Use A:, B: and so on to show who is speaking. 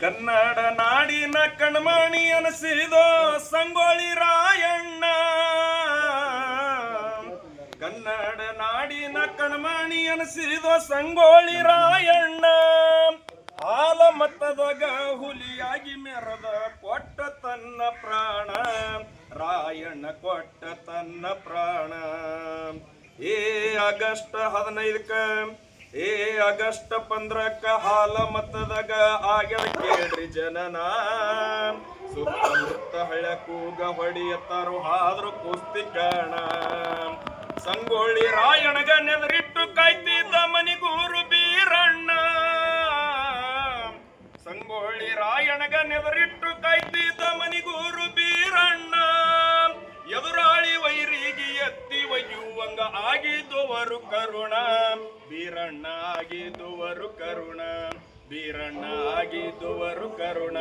A: ಕನ್ನಡ ನಾಡಿನ ಕಣ್ಮಣಿ ಅನಿಸಿದೋ ಸಂಗೊಳ್ಳಿ ರಾಯಣ್ಣ. ಕನ್ನಡ ನಾಡಿನ ಕಣ್ಮಣಿ ಅನಿಸಿದೋ ಸಂಗೊಳ್ಳಿ ರಾಯಣ್ಣ. ಹಾಲ ಮತ್ತದಾಗ ಹುಲಿಯಾಗಿ ಮೆರದ ಕೊಟ್ಟ ತನ್ನ ಪ್ರಾಣ. ರಾಯಣ್ಣ ಕೊಟ್ಟ ತನ್ನ ಪ್ರಾಣ. ಏ ಆಗಸ್ಟ್ ಹದಿನೈದಕ್ಕ ಏ ಆಗಸ್ಟ್ ಪಂದ್ರಕ್ಕ ಹಾಲ ಮತ್ತದಾಗ ಆಗ್ಯದ ಕೇಳ್ರಿ ಜನನ. ಸುತ್ತಮುತ್ತ ಹಳ್ಳ ಕೂಗ ಹೊಡಿಯತ್ತಾರು, ಆದ್ರೂ ಕುಸ್ತಿ ಕಾಣ. ಸಂಗೊಳ್ಳಿ ರಾಯಣಗ ನೆದರಿಟ್ಟು ಕಾಯ್ತಿದ್ದ ಮನಿಗೂರು ಬೀರಣ್ಣ. ಸಂಗೊಳ್ಳಿ ರಾಯಣಗ ನೆದರಿಟ್ಟು ಆಗಿದುವರು ಕರುಣ ಬೀರಣ್ಣ ಆಗಿದುವರು ಕರುಣ ಬೀರಣ್ಣ ಆಗಿದುವರು ಕರುಣ.